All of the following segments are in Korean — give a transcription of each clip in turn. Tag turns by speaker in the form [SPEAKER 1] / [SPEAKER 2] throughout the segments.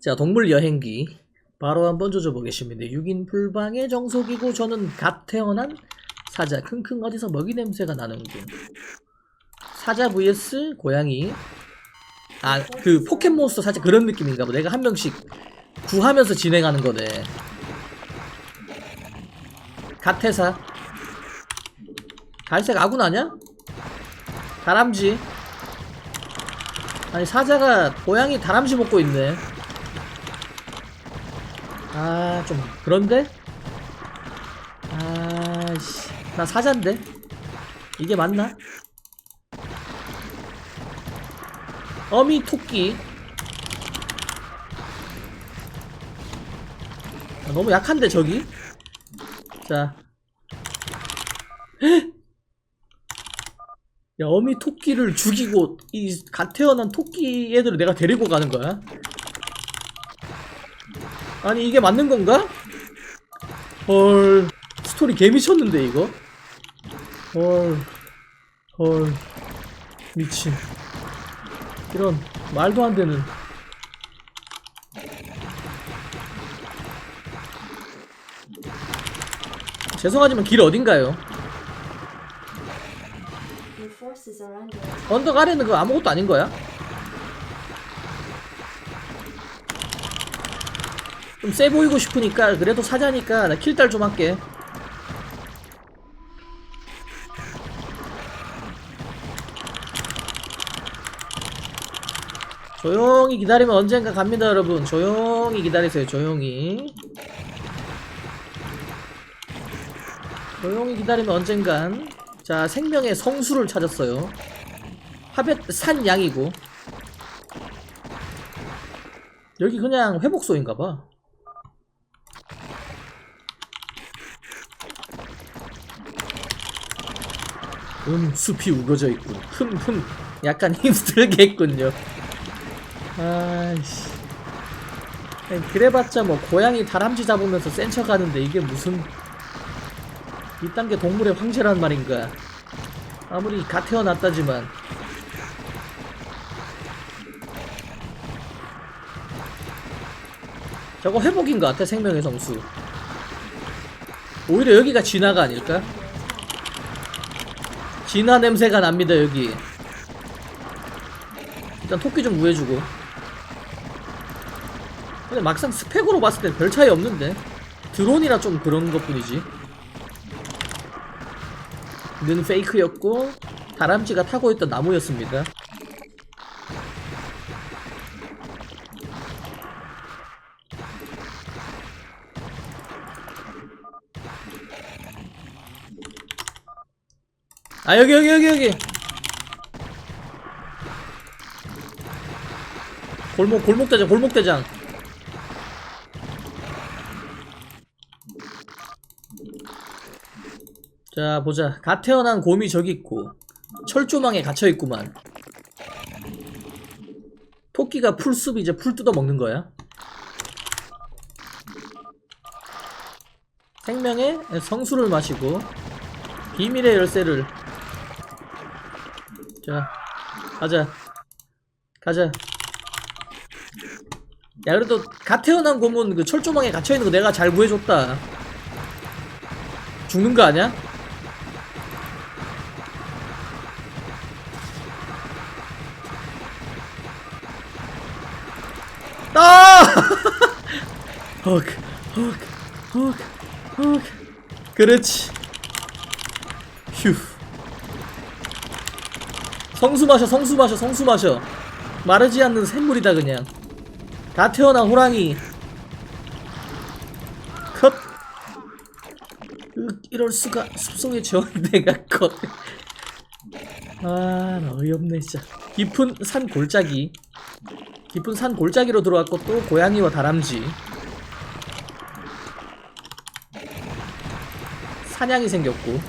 [SPEAKER 1] 자, 동물 여행기. 바로 한번 조져보겠습니다. 6인 풀방의 정석이고, 저는 갓 태어난 사자. 킁킁 어디서 먹이 냄새가 나는군. 사자 vs 고양이. 아, 그 포켓몬스터 살짝 그런 느낌인가 봐. 내가 한 명씩 구하면서 진행하는 거네. 갓태사. 갈색 아군 아냐? 다람쥐. 아니 사자가 고양이 다람쥐 먹고 있네. 아 좀 그런데? 아 씨 나 사자인데 이게 맞나? 어미 토끼 아, 너무 약한데 저기 자 야, 어미 토끼를 죽이고 이 갓 태어난 토끼 애들을 내가 데리고 가는 거야? 아니 이게 맞는 건가? 헐 스토리 개 미쳤는데 이거? 헐 헐 미친 이런 말도 안 되는 죄송하지만 길 어딘가요? 언덕 아래는 그거 아무것도 아닌 거야? 좀 세 보이고 싶으니까 그래도 사자니까 나 킬딸 좀 할게. 조용히 기다리면 언젠가 갑니다 여러분. 조용히 기다리세요 조용히. 조용히 기다리면 언젠간. 자 생명의 성수를 찾았어요. 하벳 산 양이고. 여기 그냥 회복소인가봐 음 숲이 우거져 있군 흠흠. 약간 힘들겠군요. 아이씨. 그래봤자 뭐 고양이 다람쥐 잡으면서 센 척하는데 이게 무슨 이딴 게 동물의 황제란 말인가 아무리 갓 태어났다지만. 저거 회복인 것 같아 생명의 성수. 오히려 여기가 진화가 아닐까? 진화 냄새가 납니다 여기. 일단 토끼 좀 구해주고. 근데 막상 스펙으로 봤을 땐 별 차이 없는데? 드론이라 좀 그런 것 뿐이지. 는 페이크였고 다람쥐가 타고 있던 나무였습니다 아 여기 여기 여기 여기. 골목 골목대장 골목대장. 자 보자. 갓 태어난 곰이 저기 있고 철조망에 갇혀있구만. 토끼가 풀숲 이제 풀 뜯어 먹는 거야? 생명의 성수를 마시고 비밀의 열쇠를 자 가자 가자 야 그래도 갓 태어난 곰은 그 철조망에 갇혀있는 거 내가 잘 구해줬다 죽는 거 아니야? 아! 헉, 헉, 헉, 헉. 그렇지. 휴. 성수 마셔, 성수 마셔, 성수 마셔. 마르지 않는 샘물이다 그냥. 다 태어난 호랑이. 컷. 으, 이럴 수가 숲속에 지원대가 컷. 아, 나 어이없네 진짜. 깊은 산 골짜기. 깊은 산 골짜기로 들어왔고 또 고양이와 다람쥐 사냥이 생겼고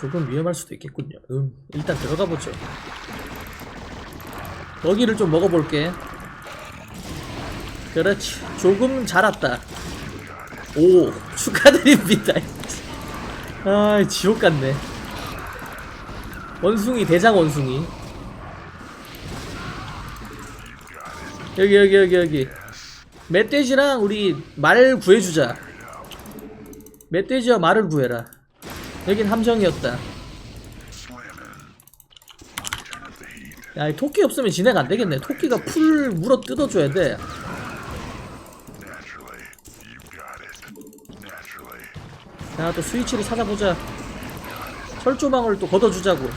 [SPEAKER 1] 조금 위험할 수도 있겠군요. 음 일단 들어가 보죠. 먹이를 좀 먹어볼게. 그렇지. 조금 자랐다. 오 축하드립니다. 아 지옥 같네. 원숭이 대장 원숭이. 여기 여기 여기 여기. 멧돼지랑 우리 말 구해주자. 멧돼지와 말을 구해라 여긴 함정이었다 야, 이 토끼 없으면 진행 안 되겠네. 토끼가 풀 물어 뜯어줘야 돼. 자, 또 스위치를 찾아보자. 철조망을 또 걷어주자고.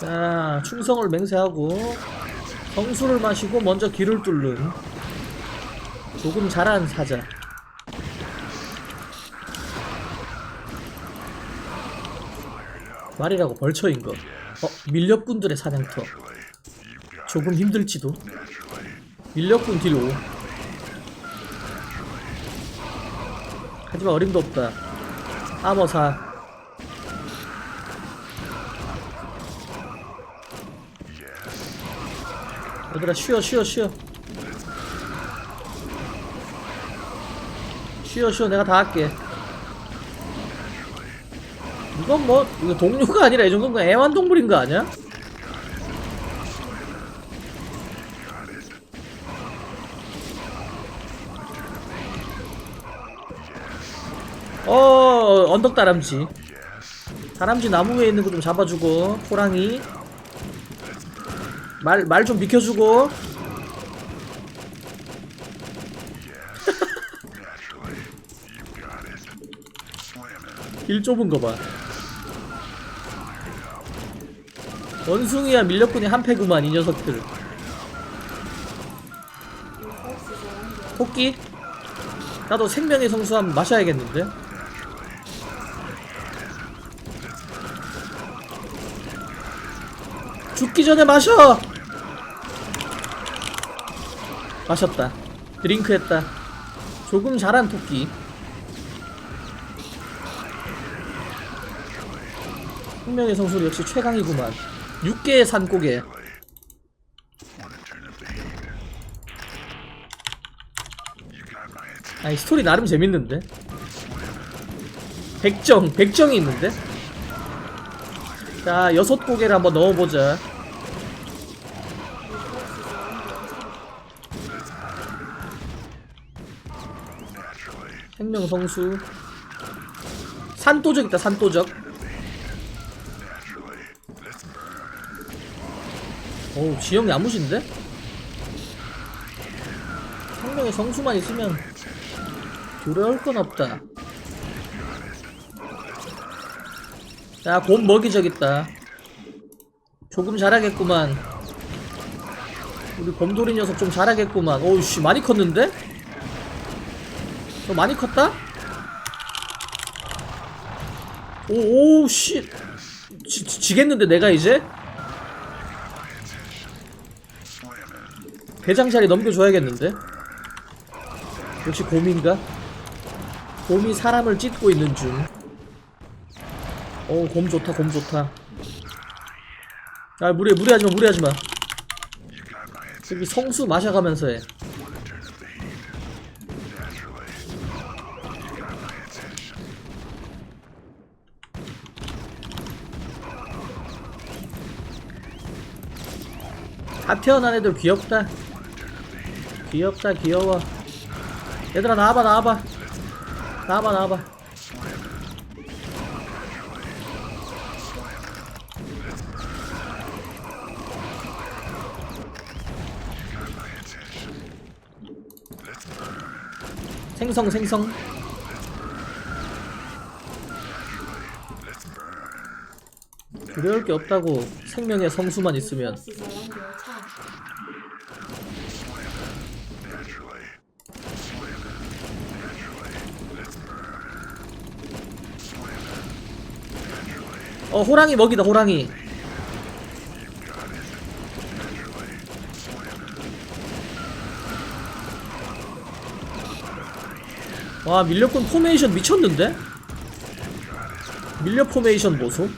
[SPEAKER 1] 자, 충성을 맹세하고 성수를 마시고 먼저 길을 뚫는 조금 잘한 사자. 말이라고 벌처인 거. 어, 밀렵꾼들의 사냥터. 조금 힘들지도. 밀렵꾼 뒤로. 하지만 어림도 없다. 아머사. 얘들아 쉬어 쉬어 쉬어. 쉬어 쉬어 내가 다 할게. 이건 뭐 이거 동료가 아니라 이 정도면 애완동물인 거 아니야? 어 언덕 다람쥐 다람쥐 나무 위에 있는 거 좀 잡아주고 호랑이 말 말 좀 비켜주고 길 좁은 거 봐. 원숭이야 밀렵꾼이 한패구만 이 녀석들. 토끼? 나도 생명의 성수 한번 마셔야겠는데? 죽기 전에 마셔! 마셨다. 드링크 했다. 조금 자란 토끼. 생명의 성수 역시 최강이구만. 6개의 산고개. 아니 스토리 나름 재밌는데? 백정 백정이 있는데? 자 여섯 고개를 한번 넣어보자. 생명성수. 산도적 있다 산도적 어우 지형 야무진데? 생명의 성수만 있으면 두려울 건 없다. 자, 곰 먹이 저기 있다. 조금 잘하겠구만. 우리 곰돌이 녀석 좀 잘하겠구만. 오우씨, 많이 컸는데? 너 많이 컸다? 오, 오우씨. 지, 지, 지겠는데, 내가 이제? 대장 자리 넘겨줘야겠는데? 역시 곰인가? 곰이 사람을 찢고 있는 중. 오, 곰 좋다, 곰 좋다. 아, 무리, 무리하지 마, 무리하지 마. 여기 성수 마셔가면서 해. 다 태어난 애들 귀엽다. 귀엽다, 귀여워. 얘들아, 나와봐, 나와봐. 나와봐, 나와봐. 생성, 생성. 두려울 게 없다고 생명의 성수만 있으면 어 호랑이 먹이다 호랑이 와 밀렵꾼 포메이션 미쳤는데? 밀렵 포메이션 보소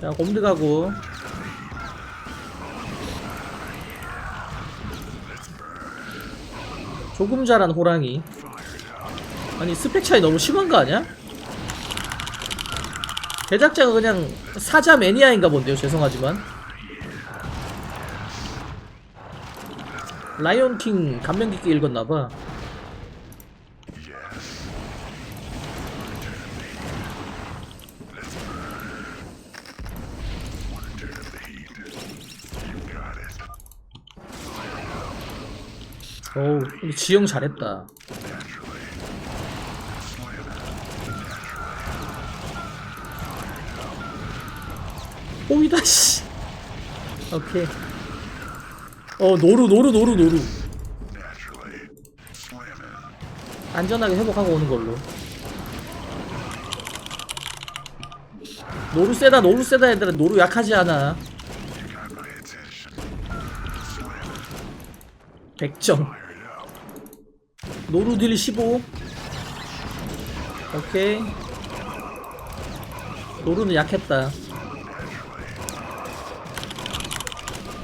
[SPEAKER 1] 자 곰드 가고 조금 자란 호랑이 아니 스펙 차이 너무 심한 거 아니야? 제작자가 그냥 사자 매니아인가 본데요. 죄송하지만. 라이온킹 감명 깊게 읽었나봐. 어우 지영 잘했다 오이다 씨. 오케이. 어 노루 노루 노루 노루. 안전하게 회복하고 오는 걸로. 노루 세다 노루 세다 얘들아. 노루 약하지 않아. 100점. 노루 딜 15 오케이. 노루는 약했다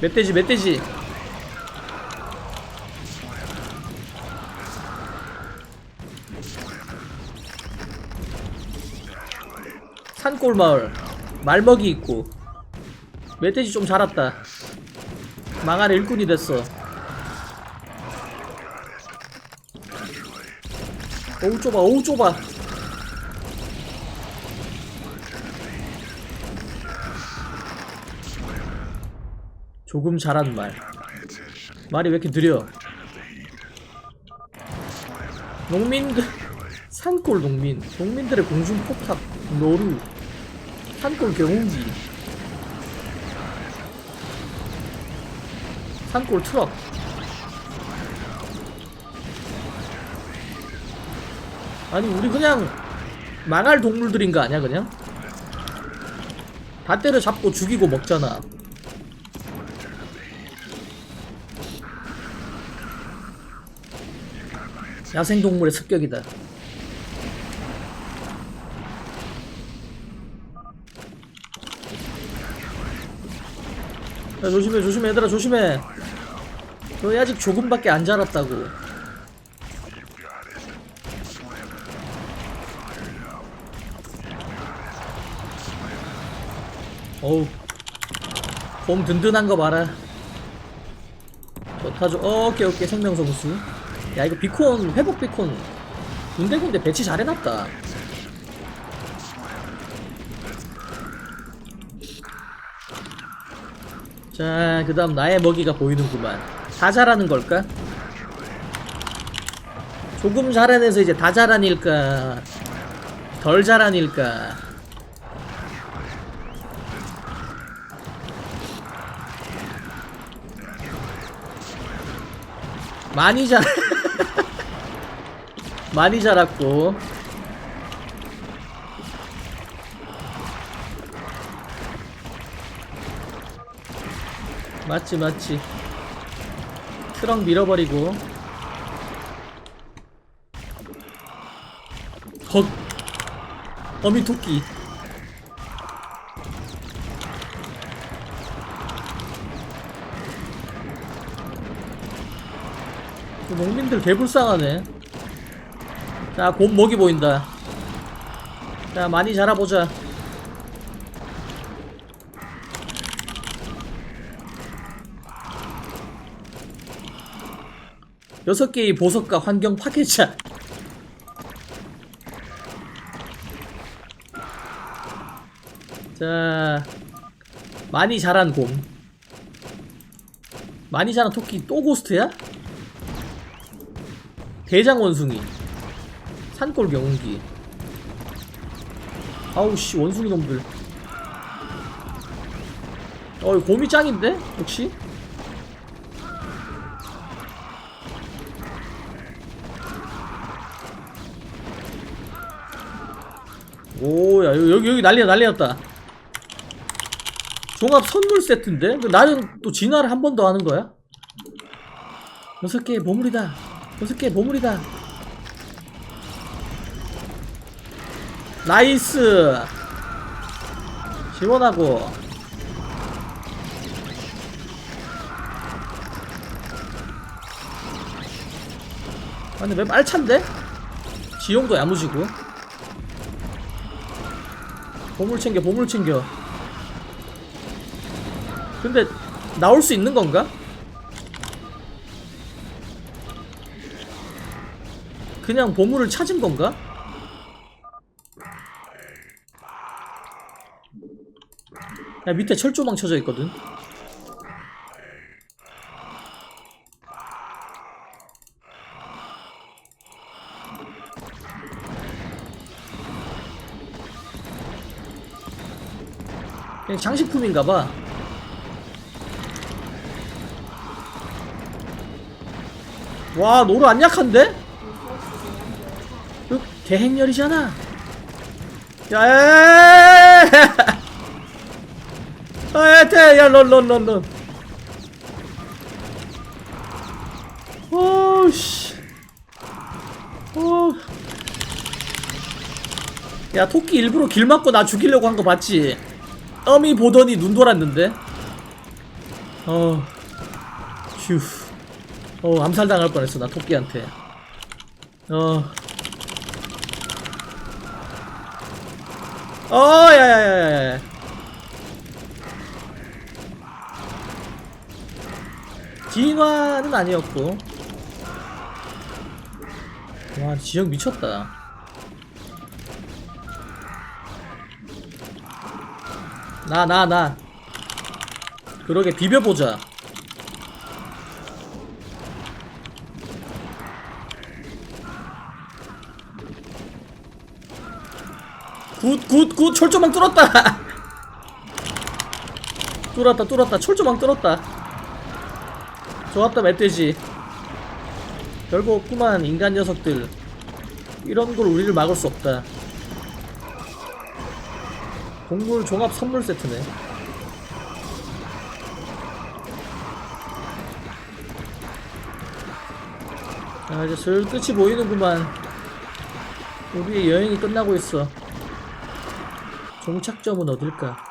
[SPEAKER 1] 멧돼지 멧돼지. 산골 마을. 말먹이 있고. 멧돼지 좀 자랐다. 망할 일꾼이 됐어. 어우 좁아 어우 좁아 조금 잘한 말. 말이 왜 이렇게 느려? 농민들 산골 농민. 농민들의 공중 폭탑 노루 산골 경운기 산골 트럭. 아니 우리 그냥 망할 동물들인 거 아니야 그냥? 다 때려잡고 죽이고 먹잖아 야생동물의 습격이다. 야 조심해 조심해 얘들아 조심해. 너희 아직 조금밖에 안 자랐다고. 어우 봄 든든한 거 봐라. 좋다 좋 어, 오케이 오케이. 생명성수 야 이거 비콘 회복 비콘 군데군데 배치 잘 해놨다 자, 그 다음 나의 먹이가 보이는구만. 다 자라는 걸까? 조금 자라내서 이제 다 자라닐까? 덜 자라닐까? 많이 자 많이 자랐고. 맞지 맞지. 트럭 밀어버리고. 헉 어미 토끼. 그 농민들 개불쌍하네 자곰 먹이 보인다 자 많이 자라보자 여섯 개의 보석과 환경 파괴자. 자, 많이 자란 곰. 많이 자란 토끼 또 고스트야? 대장 원숭이. 산골 경운기. 아우씨 원숭이 놈들. 어, 이 곰이 짱인데? 역시? 오야 여기 여기 난리야 난리났다 종합 선물 세트인데 그 나는 또 진화를 한 번 더 하는 거야 여섯 개의 보물이다 여섯 개의 보물이다 나이스 시원하고 아 근데 맵 알찬데? 지형도 야무지고 보물 챙겨 보물 챙겨 근데 나올 수 있는 건가? 그냥 보물을 찾은 건가? 야 밑에 철조망 쳐져 있거든 그냥 장식품인가봐 와 노루 안 약한데? 그 개행렬이잖아. 야, 아, 대, 야, 런, 런, 런, 런. 오씨. 오. 야, 토끼 일부러 길 막고 나 죽이려고 한 거 봤지? 어미 보더니 눈 돌았는데? 어. 휴. 어, 암살당할 뻔했어, 나 토끼한테. 어. 어, 야야야야야. 진화는 아니었고. 와, 지형 미쳤다. 나, 나, 나. 그러게, 비벼보자. 굿, 굿, 굿, 철조망 뚫었다! 뚫었다, 뚫었다, 철조망 뚫었다. 좋았다, 멧돼지. 별거 없구만, 인간 녀석들. 이런 걸 우리를 막을 수 없다. 동물 종합 선물 세트네. 아, 이제 슬 끝이 보이는구만. 우리의 여행이 끝나고 있어. 종착점은 어딜까?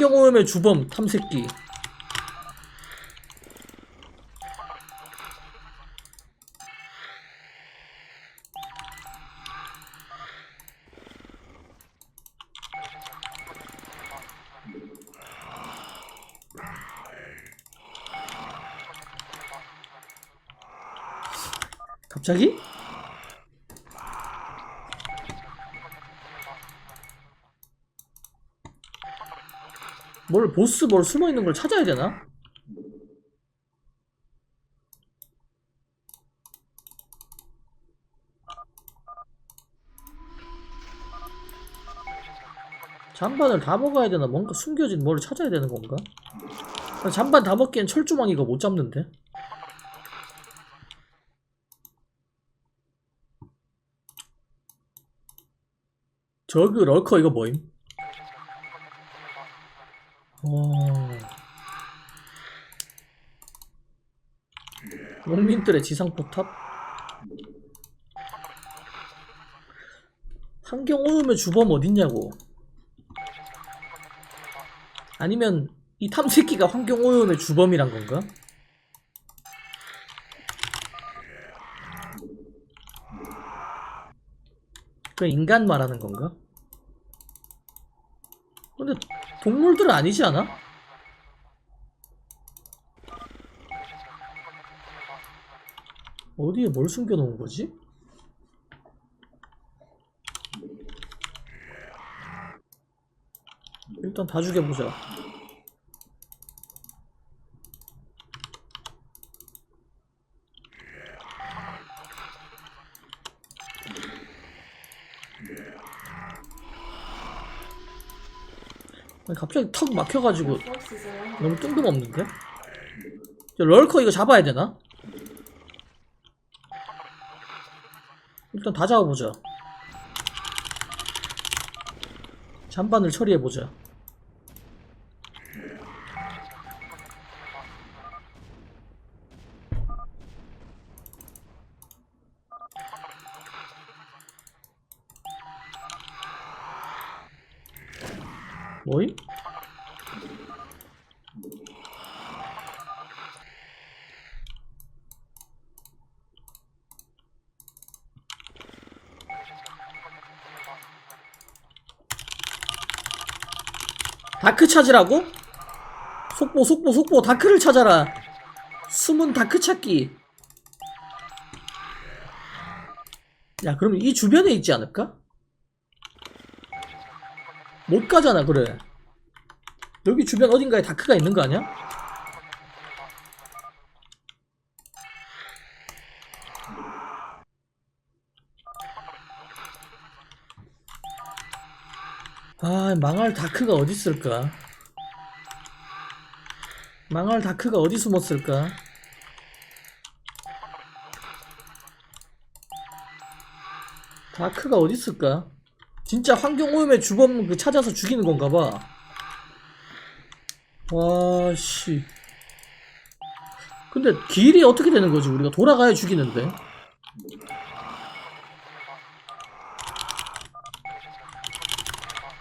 [SPEAKER 1] 환경오염의 주범 탐색기 갑자기? 뭘 보스 뭘 숨어 있는 걸 찾아야 되나? 잔반을 다 먹어야 되나? 뭔가 숨겨진 뭘 찾아야 되는 건가? 잔반 다 먹기엔 철조망 이거 못 잡는데? 저그 럴커 이거 뭐임? 어... 농민들의 지상포탑? 환경 오염의 주범 어딨냐고 아니면 이 탐색기가 환경 오염의 주범이란 건가? 그 인간 말하는 건가? 근데 동물들은 아니지 않아? 어디에 뭘 숨겨놓은 거지? 일단 다 죽여보자. 갑자기 턱 막혀가지고 너무 뜬금없는데? 저 럴커 이거 잡아야 되나? 일단 다 잡아보자. 잔반을 처리해보자. 다크 찾으라고? 속보 속보 속보 다크를 찾아라 숨은 다크 찾기 야 그러면 이 주변에 있지 않을까? 못 가잖아 그래 여기 주변 어딘가에 다크가 있는 거 아니야? 망할 다크가 어디 있을까? 망할 다크가 어디 숨었을까? 다크가 어디 있을까? 진짜 환경 오염의 주범 그 찾아서 죽이는 건가 봐. 와, 씨. 근데 길이 어떻게 되는 거지? 우리가 돌아가야 죽이는데.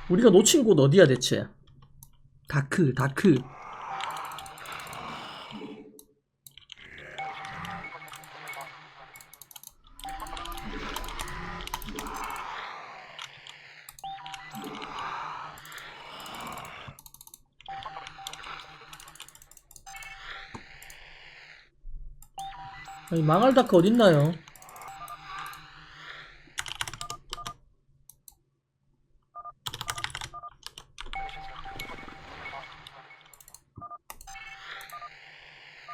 [SPEAKER 1] 우리가 놓친 곳 어디야 대체? 다크, 다크. 아니, 망할 다크 어딨나요?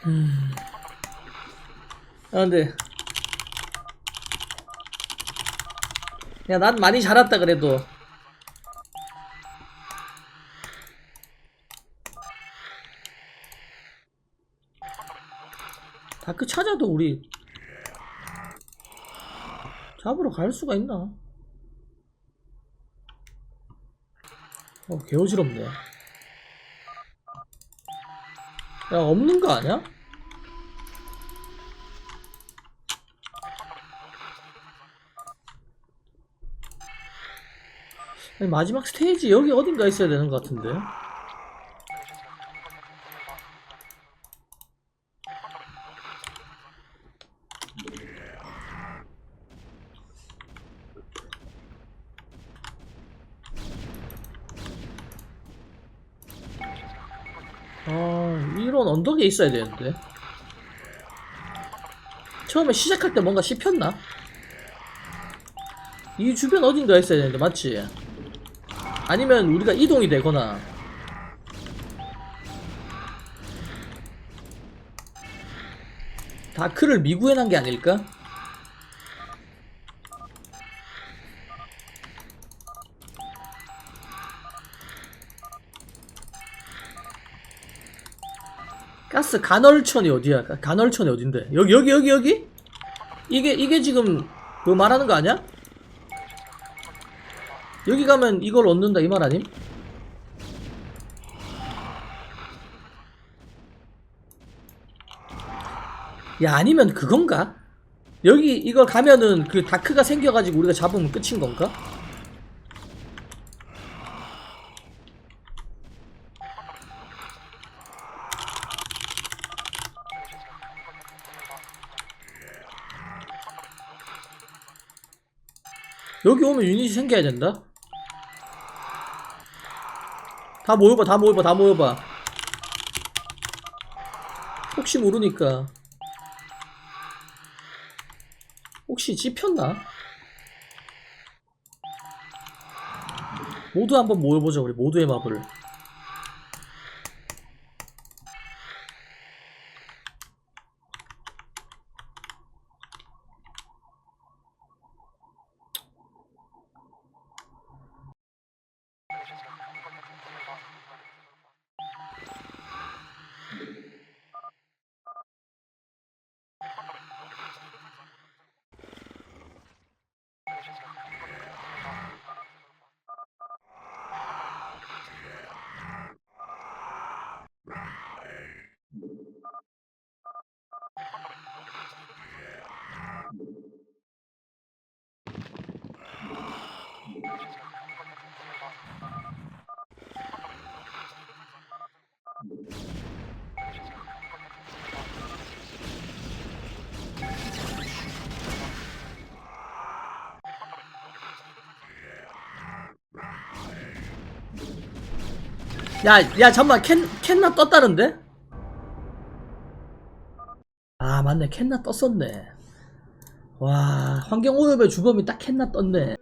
[SPEAKER 1] 음. 아, 근데. 야, 난 많이 자랐다, 그래도. 다크 찾아도 우리 잡으러 갈 수가 있나? 어, 개어지럽네. 야, 없는 거 아니야? 아니, 마지막 스테이지 여기 어딘가 있어야 되는 것 같은데. 아, 이런 언덕에 있어야 되는데. 처음에 시작할 때 뭔가 씹혔나? 이 주변 어딘가 있어야 되는데, 맞지? 아니면 우리가 이동이 되거나. 다크를 미구해놓은 게 아닐까? 가스 간헐천이 어디야? 가- 간헐천이 어딘데? 여기 여기 여기 여기? 이게 이게 지금 그 말하는 거 아니야? 여기 가면 이걸 얻는다 이 말 아님? 야 아니면 그건가? 여기 이걸 가면은 그 다크가 생겨가지고 우리가 잡으면 끝인 건가? 여기 오면 유닛이 생겨야 된다? 다 모여봐, 다 모여봐, 다 모여봐. 혹시 모르니까. 혹시 찝혔나? 모두 한번 모여보자, 우리 모두의 마블을. 야, 야, 잠깐만, 캔, 캔나 떴다는데? 아, 맞네. 캔나 떴었네. 와, 환경오염의 주범이 딱 캔나 떴네.